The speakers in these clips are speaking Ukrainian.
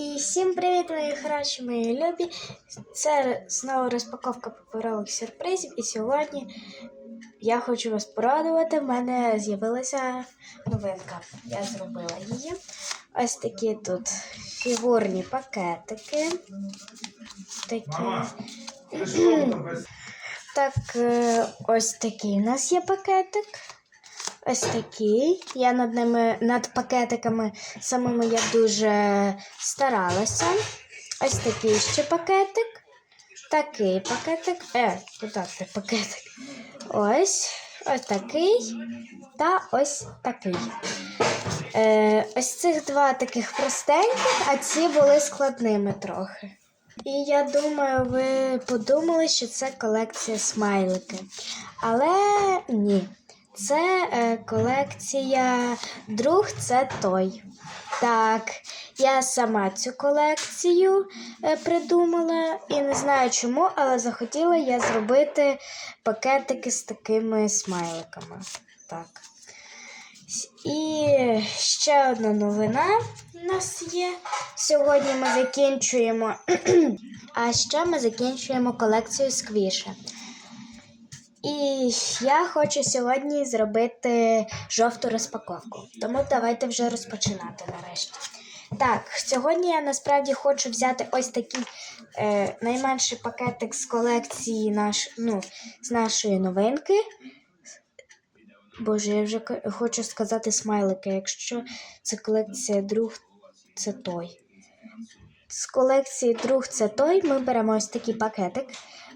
І всім привіт, мої хороші, мої любі. Це знову розпаковка паперових сюрпризів. І сьогодні я хочу вас порадувати. В мене з'явилася новинка. Я зробила її. Ось такі тут фігурні пакетики. Такі. Так, е, ось такий у нас є пакетик. Ось такий. Я над ними, над пакетиками самими я дуже старалася. Ось такий ще пакетик. Такий пакетик. Е, ти пакетик? Ось. Ось такий. Та ось такий. Е, ось цих два таких простеньких, а ці були складними трохи. І я думаю, ви подумали, що це колекція смайлики. Але ні. Це е, колекція друг це той. Так, я сама цю колекцію е, придумала і не знаю чому, але захотіла я зробити пакетики з такими смайликами. Так. І ще одна новина у нас є. Сьогодні ми закінчуємо. А ще ми закінчуємо колекцію сквіша. І я хочу сьогодні зробити жовту розпаковку. Тому давайте вже розпочинати нарешті. Так, сьогодні я насправді хочу взяти ось такий е, найменший пакетик з колекції наш, ну, з нашої новинки. Боже, я вже хочу сказати смайлики. Якщо це колекція друг, це той. З колекції друг це той. Ми беремо ось такий пакетик,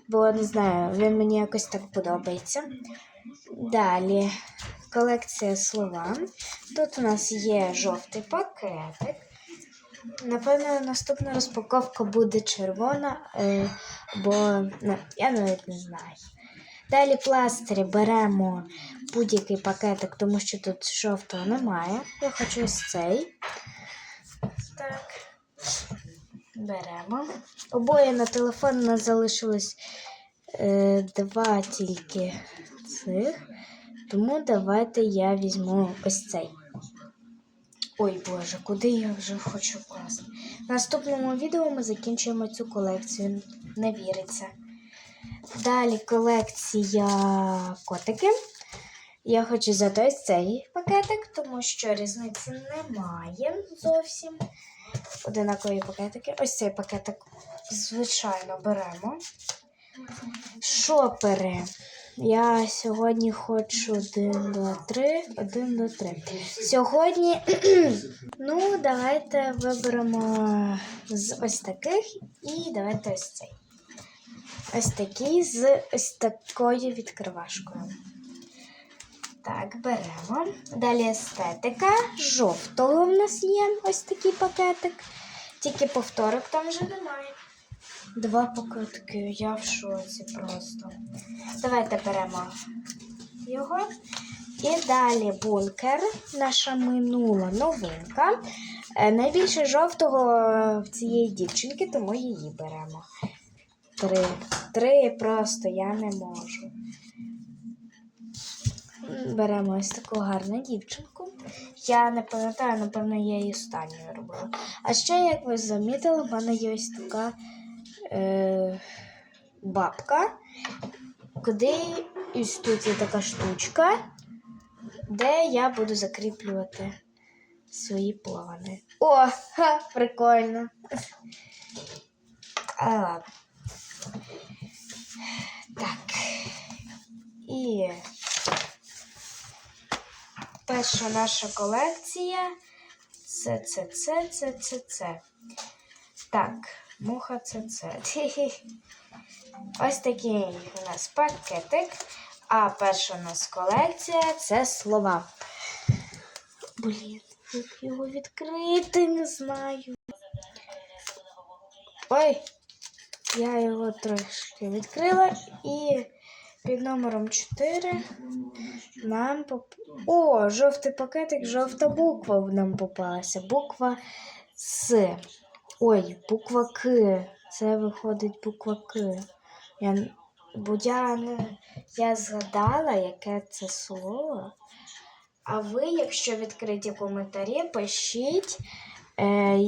бо не знаю, він мені якось так подобається. Далі колекція слова. Тут у нас є жовтий пакетик. Напевно, наступна розпаковка буде червона, е, бо ну, я навіть не знаю. Далі пластирі беремо будь-який пакетик, тому що тут жовтого немає. Я хочу ось цей. Беремо. Обоє на телефон у нас залишилось е, два тільки цих. Тому давайте я візьму ось цей. Ой Боже, куди я вже хочу класти? В наступному відео ми закінчуємо цю колекцію. Не віриться. Далі колекція котики. Я хочу взяти ось цей пакетик, тому що різниці немає зовсім. Одинакові пакетики. Ось цей пакетик, звичайно, беремо. Шопери. Я сьогодні хочу один, два, три, один, два, три. Сьогодні, ну, давайте виберемо з ось таких і давайте ось цей. Ось такий з ось такою відкривашкою. Так, беремо. Далі естетика. Жовтого в нас є ось такий пакетик. Тільки повторок там вже немає. Два пакетики, я в шоці просто. Давайте беремо його. І далі бункер, наша минула новинка. Е, Найбільше жовтого в цієї дівчинки, тому її беремо. Три. Три просто я не можу. Беремо ось таку гарну дівчинку. Я не пам'ятаю, напевно, я її останньою робила. А ще, як ви замітили, в мене є ось така е, бабка, куди ось тут є така штучка, де я буду закріплювати свої плани. О, ха, прикольно. А. Так. І перша наша колекція. Це, це, це, це, це, це. Так, муха це це. Ось такий у нас пакетик. А перша у нас колекція це слова. Блін, як його відкрити, не знаю. Ой, я його трошки відкрила і під номером 4 нам поп... О, жовтий пакетик, жовта буква нам попалася. Буква С. Ой, буква К. Це виходить буква К. Я... Бо я, не... я згадала, яке це слово. А ви, якщо відкриті коментарі, пишіть, е,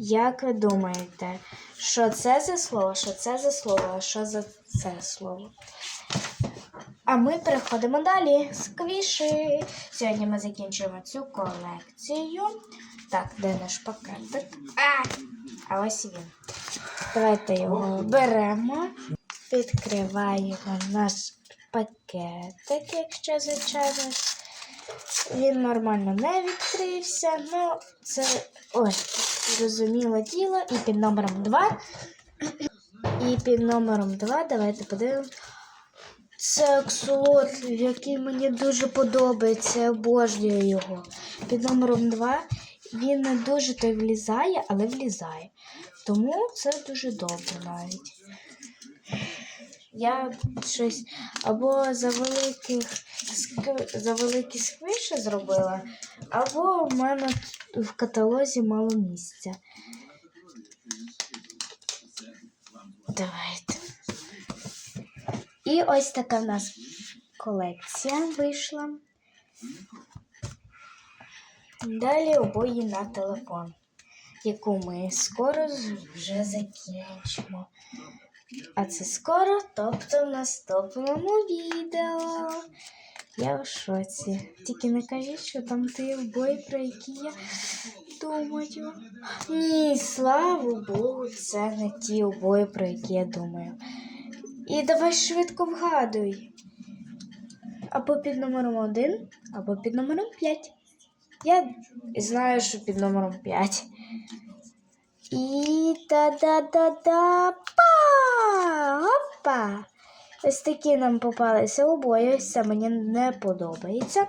Як ви думаєте, що це за слово? Що це за слово? А що за це слово? А ми переходимо далі. Сквіші. Сьогодні ми закінчуємо цю колекцію. Так, де наш пакетик? А, а ось він. Давайте його беремо, відкриваємо наш пакетик, якщо звичайно. Він нормально не відкрився. Ну, це ось, зрозуміло діло. І під номером 2. І під номером 2 давайте подивимось. Це аксолот, який мені дуже подобається, я обожнюю його. Під номером 2 він не дуже то влізає, але влізає. Тому це дуже добре навіть. Я щось або за великих за великі сквиші зробила, або в мене в каталозі мало місця. Давайте. І ось така в нас колекція вийшла. Далі обої на телефон, яку ми скоро вже закінчимо. А це скоро, тобто в наступному відео. Я в шоці. Тільки не кажіть, що там ті обої, про які я думаю. Ні, слава Богу, це не ті обої, про які я думаю. І давай швидко вгадуй. Або під номером 1, або під номером 5. Я знаю, що під номером 5. І та-да-да-да па! Опа! Ось такі нам попалися обоє. Ось це мені не подобається.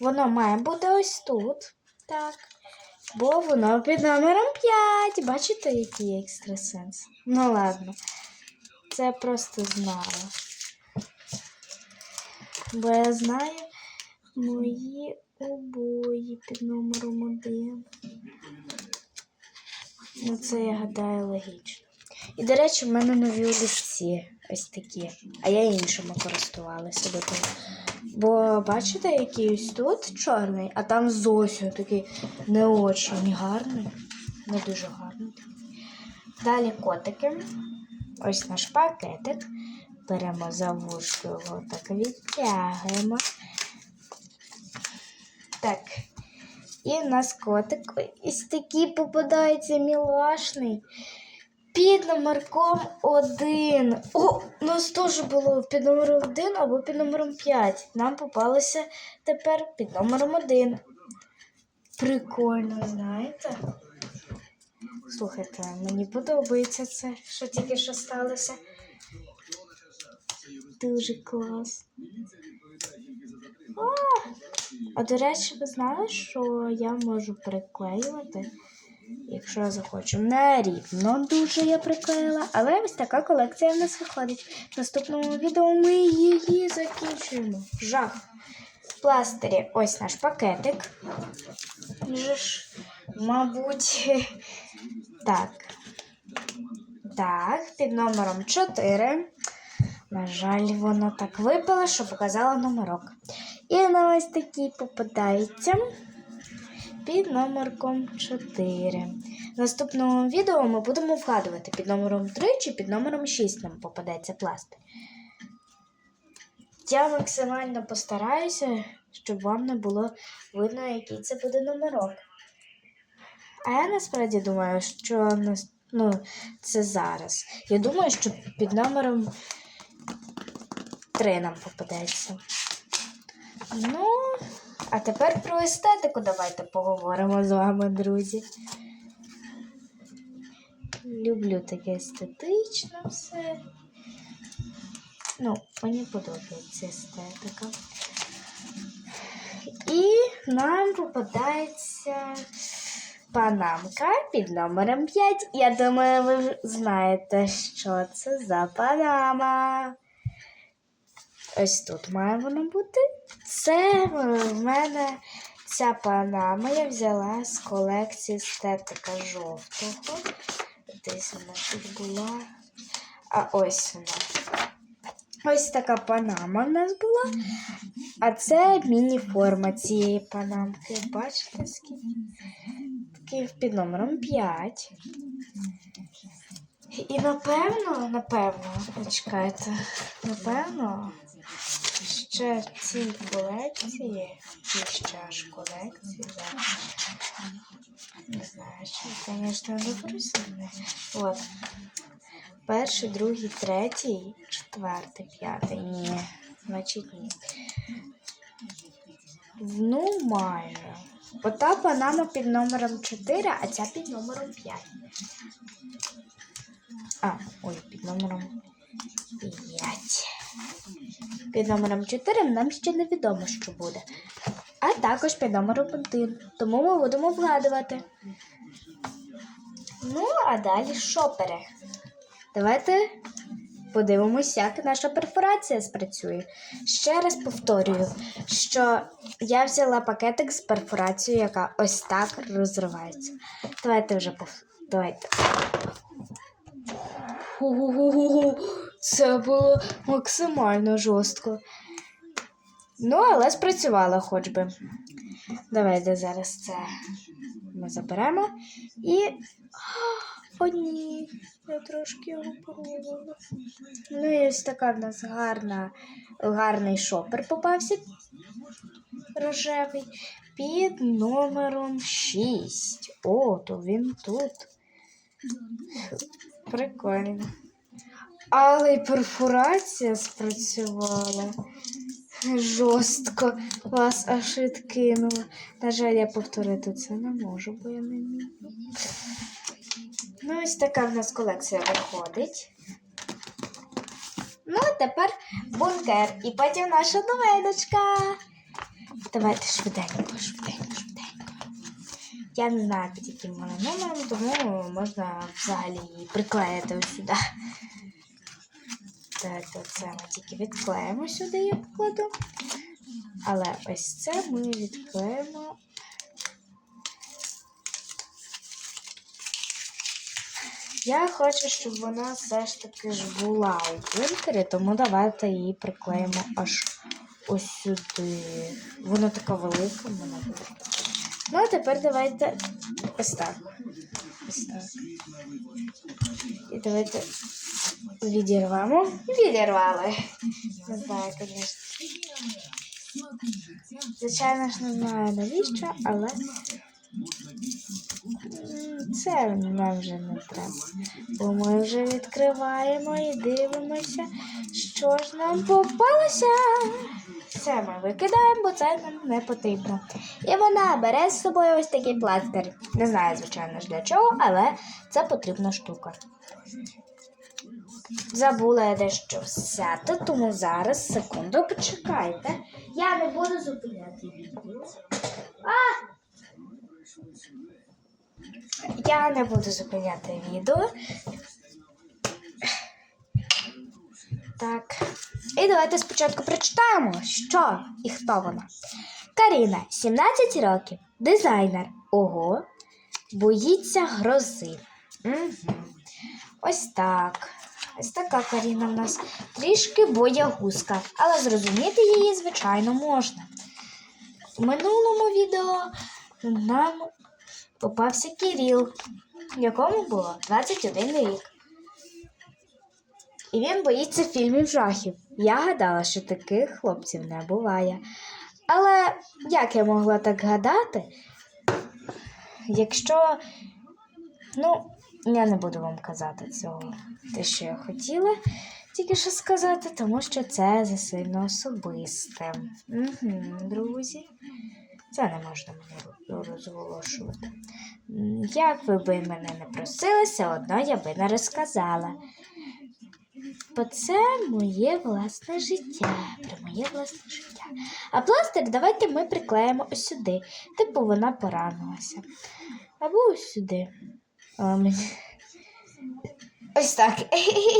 Воно має бути ось тут. Так. Бо воно під номером 5. Бачите, який екстрасенс? Ну ладно. Це просто знала. Бо я знаю мої обої під номером 1. Ну, це я гадаю логічно. І, до речі, в мене нові олівці ось такі. А я іншими користувалася до того. Бо бачите, який ось тут чорний, а там зовсім такий не очень гарний. Не дуже гарний. Далі котики. Ось наш пакетик. Беремо за вушку його так відтягуємо. Так. І в нас котик ось такий попадається мілашний. Під номерком 1. О, у нас теж було під номером 1 або під номером 5. Нам попалося тепер під номером 1. Прикольно, знаєте? Слухайте, мені подобається це, що тільки що сталося. Дуже клас. А, а до речі, ви знали, що я можу приклеювати, якщо я захочу. Не рівно дуже я приклеїла, але ось така колекція в нас виходить. В наступному відео ми її закінчуємо. Жах. В Пластирі, ось наш пакетик. Вже ж, мабуть, так. Так, під номером 4. На жаль, воно так випало, що показало номерок. І на ось такий попадається під номерком 4. В наступному відео ми будемо вгадувати під номером 3 чи під номером 6 нам попадеться пластир. Я максимально постараюся, щоб вам не було видно, який це буде номерок. А я насправді думаю, що ну, це зараз. Я думаю, що під номером 3 нам попадеться. Ну, а тепер про естетику давайте поговоримо з вами, друзі. Люблю таке естетичне все. Ну, мені подобається естетика. І нам попадається панамка під номером 5. Я думаю, ви знаєте, що це за панама. Ось тут має воно бути. Це в мене ця панама я взяла з колекції естетика жовтого. Десь вона тут була. А ось вона. Ось така панама в нас була. А це міні-форма цієї панамки. Бачите, скільки? таки під номером 5. І напевно, напевно, чекайте, напевно, ще в цій колекції, ще аж колекції зараз. Не знаю, чи, звісно, не просили. От. Перший, другий, третій, четвертий, п'ятий. Ні. Значить. Ну, майже. Ота банана під номером 4, а ця під номером 5. А, ой, під номером 5. Під номером 4 нам ще не відомо, що буде. А також під номером 1. Тому ми будемо вгадувати. Ну, а далі шопери. Давайте подивимось, як наша перфорація спрацює. Ще раз повторюю, що я взяла пакетик з перфорацією, яка ось так розривається. Давайте вже пов... Це було максимально жорстко. Ну, але спрацювало хоч би. Давайте зараз це ми заберемо і. О, я трошки його порвала. Ну і ось така в нас гарна, гарний шопер попався рожевий під номером 6. О, то він тут. Прикольно. Але й перфорація спрацювала. Жорстко вас аж відкинула. На жаль, я повторити це не можу, бо я не вмію. Ну, ось така в нас колекція виходить. Ну, а тепер бункер. І потім наша новиночка. Давайте швиденько, швиденько, швиденько. Я не знаю, під яким вона номером, тому можна взагалі її приклеїти ось сюди. Так, це ми тільки відклеїмо сюди, я покладу. Але ось це ми відклеїмо. Я хочу, щоб вона все ж таки ж була у бункері, тому давайте її приклеїмо аж ось сюди. Вона така велика, вона буде. Ну, а тепер давайте ось так. Ось так. І давайте відірвемо. Відірвали. Не знаю, звісно. Звичайно ж, не знаю навіщо, але це нам вже не треба. Бо ми вже відкриваємо і дивимося, що ж нам попалося. Це ми викидаємо, бо це нам не потрібно. І вона бере з собою ось такий пластир. Не знаю, звичайно ж для чого, але це потрібна штука. Забула я дещо взяти, тому зараз секунду почекайте. Я не буду зупиняти відео. А! Я не буду зупиняти відео. Так. І давайте спочатку прочитаємо, що і хто вона. Каріна, 17 років, дизайнер. Ого. Боїться грози. Угу. Ось так. Ось така Каріна в нас трішки боягузка, але зрозуміти її, звичайно, можна. В минулому відео нам попався Кіріл, якому було 21 рік. І він боїться фільмів жахів. Я гадала, що таких хлопців не буває. Але як я могла так гадати, якщо. Ну, я не буду вам казати цього, те, що я хотіла тільки що сказати, тому що це засильно особисте. Угу, друзі. Це не можна мені розголошувати. Як ви би мене не просили, все одно я би не розказала. Бо це моє власне життя. Про моє власне життя. А пластик давайте ми приклеїмо ось сюди. Типу вона поранилася. Або ось сюди. А, мені... Ось так.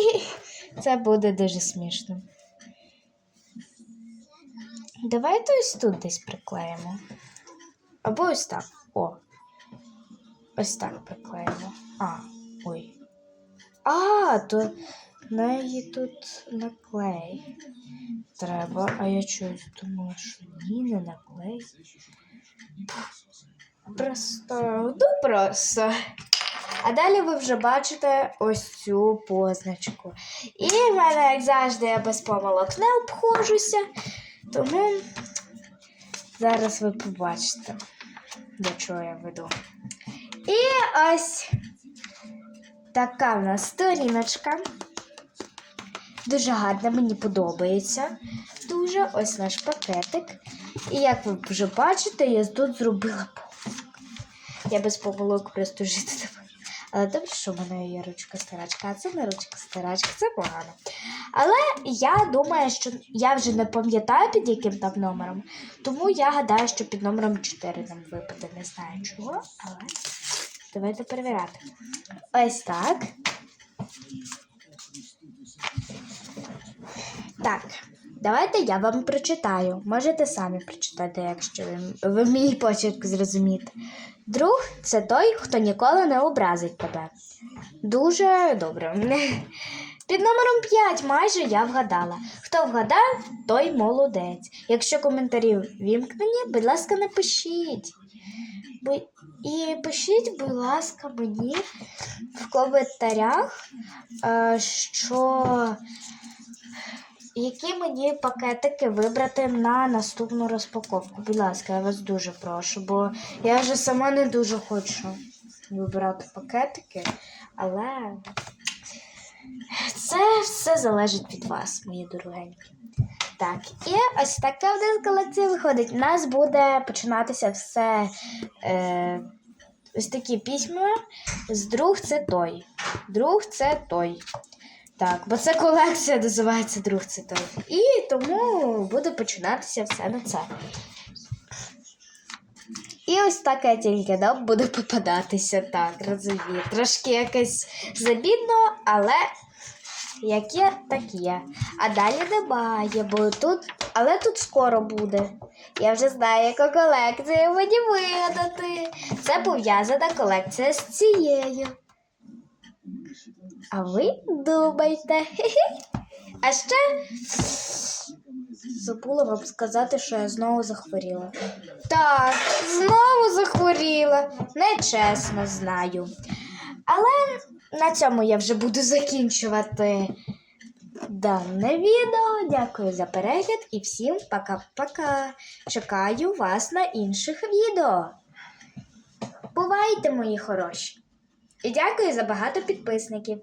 Це буде дуже смішно. Давайте ось тут десь приклеїмо. Або ось так. О. Ось так приклеїмо. А, ой. А, то неї тут наклей. Треба, а я чогось думала, що ні, не наклей. просто, ну просто. А далі ви вже бачите ось цю позначку. І в мене, як завжди, я без помилок не обходжуся. Тому зараз ви побачите, до чого я веду. І ось така в нас сторіночка. Дуже гарна, мені подобається. Дуже ось наш пакетик. І як ви вже бачите, я тут зробила помилку. Я без помилок просто жити не. Але добре, що в мене є ручка старачка, а це не ручка старачка, це погано. Але я думаю, що я вже не пам'ятаю під яким там номером, тому я гадаю, що під номером 4 нам випаде. Не знаю чого, але давайте перевіряти. Ось так. Так, давайте я вам прочитаю. Можете самі прочитати, якщо ви, ви мій почерк зрозумієте. Друг це той, хто ніколи не образить тебе. Дуже добре. Під номером 5 майже я вгадала. Хто вгадав, той молодець. Якщо коментарі вімкнені, будь ласка, не пишіть. І пишіть, будь ласка, мені в коментарях, е, що які мені пакетики вибрати на наступну розпаковку. Будь ласка, я вас дуже прошу, бо я вже сама не дуже хочу вибирати пакетики, але це все залежить від вас, мої дорогенькі. Так, і ось така в нас колекція виходить. У нас буде починатися все е, ось такі письма. З друг це той. Друг це той. Так, бо це колекція називається друг це той. І тому буде починатися все на це. І ось таке тільки нам буде попадатися. Так, розумію. Трошки якось забідно, але яке таке. А далі немає, бо тут, але тут скоро буде. Я вже знаю, яку колекцію мені видати. Це пов'язана колекція з цією. А ви думайте. А ще забула вам сказати, що я знову захворіла. Так, знову захворіла. Нечесно знаю. Але на цьому я вже буду закінчувати дане відео. Дякую за перегляд і всім пока-пока. Чекаю вас на інших відео. Бувайте, мої хороші! І дякую за багато підписників.